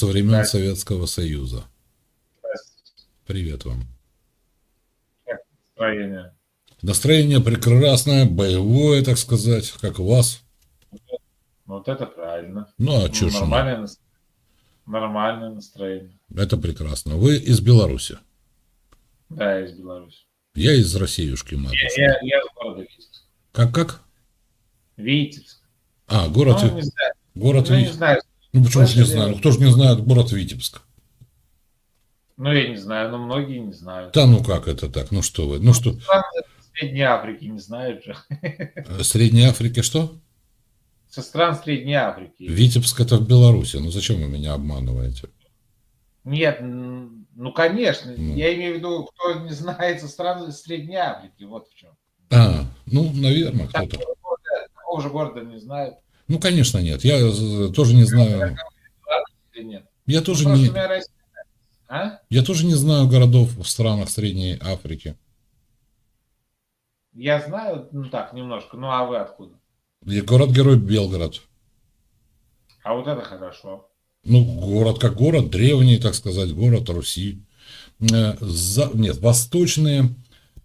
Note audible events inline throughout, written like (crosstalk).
со времен Да. Советского Союза. Привет вам. Как настроение? Настроение прекрасное, боевое, так сказать, как у вас. Вот это правильно. Ну, а Ну, ж оно? нормальное, нас- нормальное настроение. Это прекрасно. Вы из Беларуси. Да, я из Беларуси. Я из Россиюшки, Я, матушки. я, я из города Витебск. Как, как? Витебск. А, город, Ну, не знаю. город Ну, не Витебск. знаю. Ну, почему же не знаю? Ну, кто же не знает город Витебск? Ну, я не знаю, но многие не знают. Да ну как это так? Ну что вы? Ну что, Страны Средней Африки не знают же. э, Средней Африки что? Со стран Средней Африки. Витебск это в Беларуси. Ну зачем вы меня обманываете? Нет, ну, конечно. Ну. Я имею в виду, кто не знает со стран Средней Африки. Вот в чем. А, ну, наверное, кто-то. Такого же города не знают. Ну, конечно, нет. Я э, тоже не знаю. Я Ну, тоже не, А? я тоже не знаю городов в странах Средней Африки. Я знаю, ну так, немножко. Ну, а вы откуда? И город-герой Белгород. А вот это хорошо. Ну, город как город, древний, так сказать, город Руси. Э, за- нет, восточные,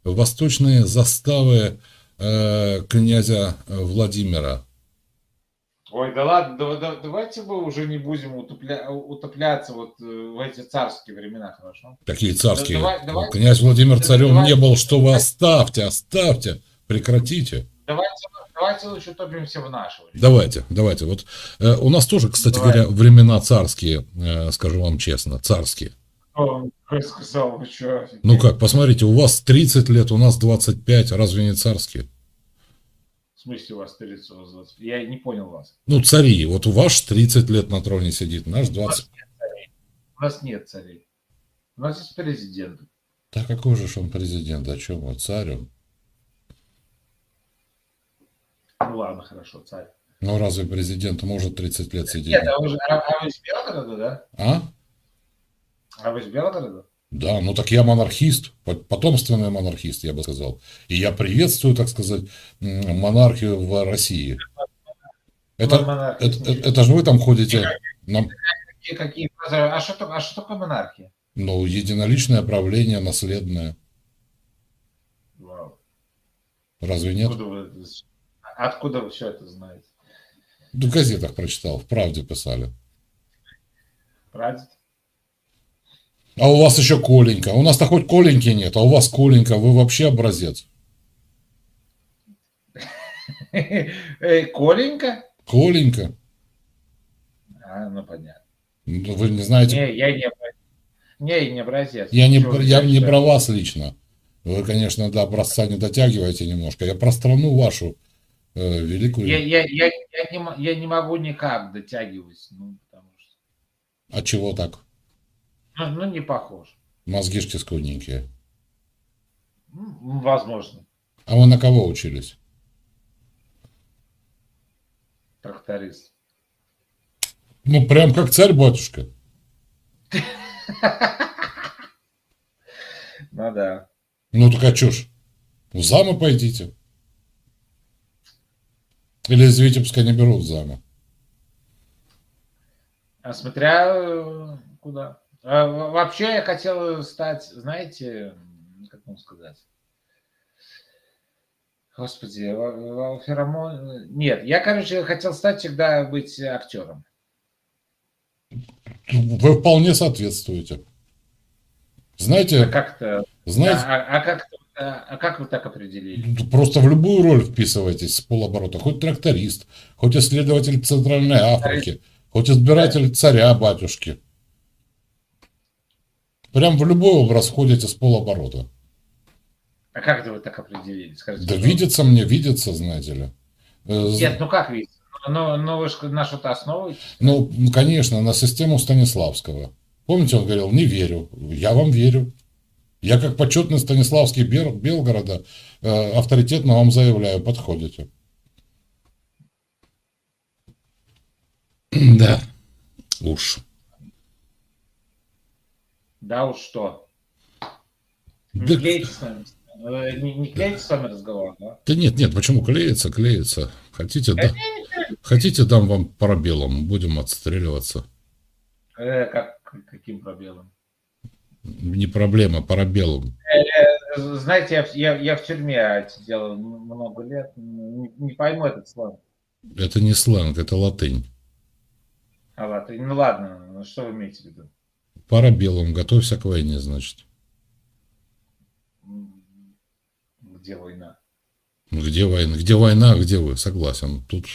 восточные заставы э, князя Владимира. Ой, да ладно, да- да- давайте мы уже не будем утопля- утопляться вот э, в эти царские времена, хорошо? Такие царские. давай- давай. Князь Владимир царем Давай. не был, что вы оставьте, оставьте, прекратите. Давайте, давайте лучше топимся в время. Давайте, давайте. Вот э, у нас тоже, кстати Давай. говоря, времена царские, э, скажу вам честно, царские. Вам сказал? Ну как, посмотрите, у вас 30 лет, у нас 25, разве не царские? В смысле у вас 30 у вас 20? Я не понял вас. Ну, цари, вот у вас 30 лет на троне сидит, наш У 20. нас нет царей. У нас нет царей. У нас есть президент. Да какой же он президент, о чем он, царь он? Ну ладно, хорошо, царь. Ну разве президент может 30 лет сидеть? Нет, а вы, же- а- а вы из Белгорода, да? А? А вы из Белгорода? Да, ну так я монархист, по- потомственный монархист, я бы сказал. И я приветствую, так сказать, монархию в России. Это, это, это- это же вы там ходите, на, Какие, какие фразы? А что, а что такое монархия? ну, единоличное правление, наследное. Вау. Разве нет? Откуда вы, откуда вы все это знаете? В газетах прочитал, в правде писали. Прадед? А у вас еще Коленька. У нас-то хоть Коленьки нет, а у вас Коленька, вы вообще образец. (laughs) Коленька? Коленька. А, ну понятно. Ну, Вы не знаете, Не, я не образец. Не, не образец. я не, Чего я не про вас лично. Вы, конечно, до образца не дотягиваете немножко. Я про страну вашу э, великую. Я, я, я, я, не, я не могу никак дотягивать. Ну, потому что... А чего так? Ну, ну, не похож. Мозгишки скудненькие. М, Возможно. А вы на кого учились? Тракторист. Ну, прям как царь-батюшка. (laughs) Ну да. Ну, так а чё ж? В замы пойдите. Или из Витебска не берут в замы. А смотря э, куда. А, вообще я хотел стать, знаете, как вам сказать? Господи, во- во- феромон... Нет, я, короче, хотел стать всегда быть актером. Вы вполне соответствуете. А Знаете, как-то... знаете, А, а как, а, а как вы так определили? просто в любую роль вписывайтесь с полоборота. Хоть тракторист, хоть исследователь Центральной Африки, хоть избиратель царя-батюшки. Прям в любой образ входите с полоборота. А как это вы так определили? Скажите, Да ну, видится мне, видится, знаете ли. Э, Нет, ну как видите? Ну, ну вы же на что-то основываетесь? Ну, конечно, на систему Станиславского. Помните, он говорил, не верю. Я вам верю. Я как почетный Станиславский Бер- Белгорода э, авторитетно вам заявляю, подходите. (clears throat) Да. Уж. Да уж что. Не Да- клеите с нами. э, Не, не клеите с вами разговор, да? Да нет, нет, почему клеится, клеится. Хотите, да, хотите, дам вам пробелом, будем отстреливаться. Э, как, каким пробелом? Не проблема, парабеллум. Э, Знаете, я, я, я в тюрьме сидел много лет, не, не пойму этот сленг. Это не сленг, это латынь. А ладно, ну ладно, ну что вы имеете в виду? Парабеллум, готовься к войне, значит. Где война? Где война? Где война, где вы? Согласен. Тут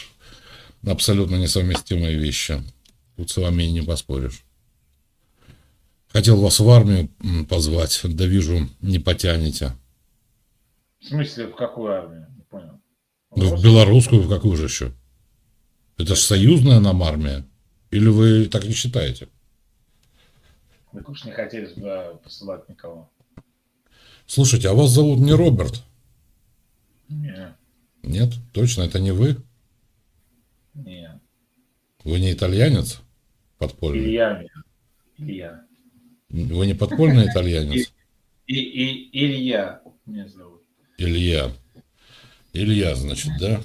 абсолютно несовместимые вещи. Тут с вами и не поспоришь. Хотел вас в армию позвать, да вижу, не потянете. В смысле, в какую армию? Не понял. Ну, в Русскую? белорусскую, в какую же еще? Это же союзная нам армия. Или вы так не считаете? Так уж не хотели сюда посылать никого. Слушайте, а вас зовут не Роберт? Не, Нет? Точно, это не вы? не. Вы не итальянец? Подпольный? Илья. Илья. Вы не подпольный (laughs) итальянец? И, и, Илья меня зовут. Илья. Илья, значит, да?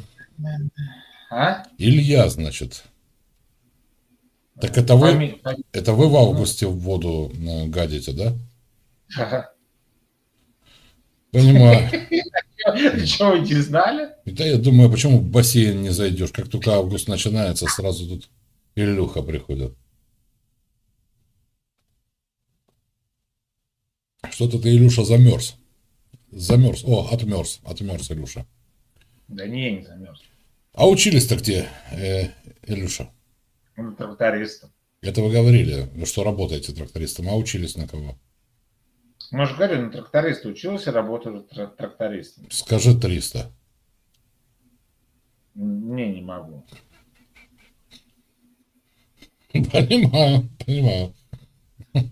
А? Илья, значит. Так это вы, это вы в августе в воду э, гадите, да? Ага. Понимаю. (laughs) Что, вы не знали? Да я думаю, почему в бассейн не зайдешь? Как только август начинается, сразу тут Илюха приходит. Что-то ты, Илюша, замерз. Замерз. О, отмерз. Отмерз, Илюша. Да не, не замерз. А учились-то где, э, Илюша? Трактористом. Это вы говорили, вы что работаете трактористом, а учились на кого? Ну, же говорю, на тракториста учился, работаю тра- трактористом. Скажи 300. Не, не могу. (laughs) Понимаю, понимаю. (laughs)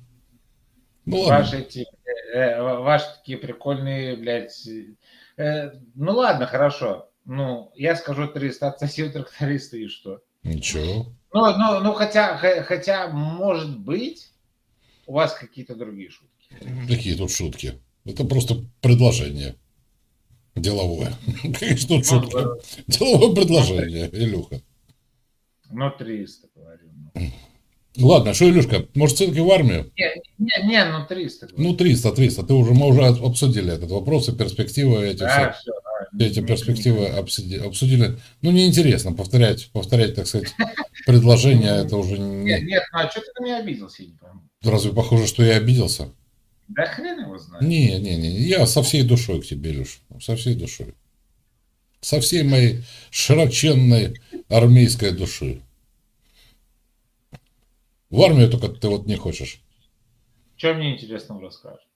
Ну ладно. Ваши эти, э, э, ваши такие прикольные, блядь. э, ну ладно, хорошо. Ну, я скажу 300, отсоси у тракториста и что? Ничего. Ну, ну, ну хотя, хотя, может быть, у вас какие-то другие шутки. Какие тут шутки? Это просто предложение. Деловое. (laughs) Ж тут шутки? Ну, Деловое предложение, Илюха. Ну, 300, говорю. ну. Ладно, что, Илюшка, может, все-таки в армию? Не, не, не, ну 300. говорю. Ну, 300, 300. Ты уже, мы уже обсудили этот вопрос и перспективы эти да, все. все, Все эти перспективы обсуди- обсудили. Ну, неинтересно повторять, повторять, так сказать, предложение. Это уже Нет, не... нет, ну а что ты на меня обиделся, я не пойму. Разве похоже, что я обиделся? Да хрен его знает. Не, не, не. Я со всей душой к тебе, Илюш. Со всей душой. Со всей моей широченной армейской души. В армию только ты вот не хочешь. Что мне интересного расскажешь?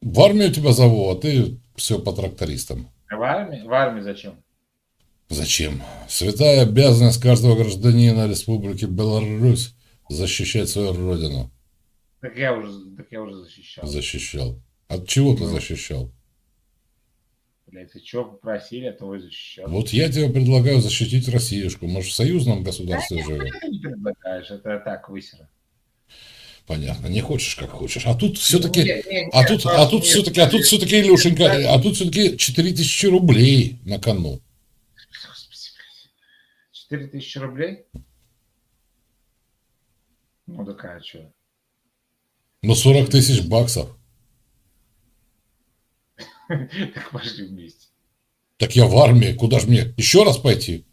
В армию тебя зову, а ты все по трактористам. В армии? В армии зачем? Зачем? Святая обязанность каждого гражданина Республики Беларусь защищать свою родину. Так я уже, так я уже защищал. Защищал. От чего ты Ну. защищал? Блядь, ты что попросили, а то и защищал. Вот я тебе предлагаю защитить Россиюшку. Мы же в союзном государстве живем. Ты не предлагаешь, это так высера. Понятно, не хочешь, как хочешь. А тут все-таки, Не, не, не, а тут, а тут нет, все-таки, а тут все-таки, Илюшенька, а тут все-таки 4000 рублей на кону. Господи, блядь. 4 тысячи рублей? Ну, так а что? Ну, 40 тысяч баксов. (laughs) Так пошли вместе. Так я в армии, куда же мне? Еще раз пойти?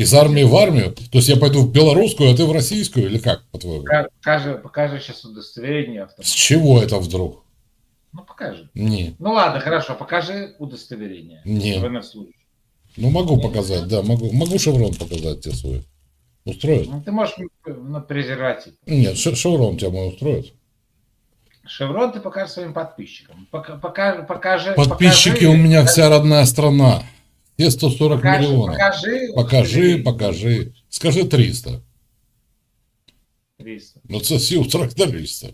Из армии в армию? То есть я пойду в белорусскую, а ты в российскую? Или как, по-твоему? Пока- Покажи, покажи сейчас удостоверение С автомата. чего это вдруг? Ну, покажи. Не, Ну, ладно, хорошо, покажи удостоверение. Не. Военнослужащий. ну могу показать, да, могу. Могу шеврон показать тебе свой. Устроит? Ну, ты можешь на презерватив. Нет, ше- шеврон тебя мой устроит. Шеврон ты покажешь своим подписчикам. Пока, пока, покажи, Подписчики покажи, у меня вся родная страна. Все 140 покажи, миллионов. Покажи, Покажи, покажи. Скажи 300. 300. Ну, це сіл тракториста.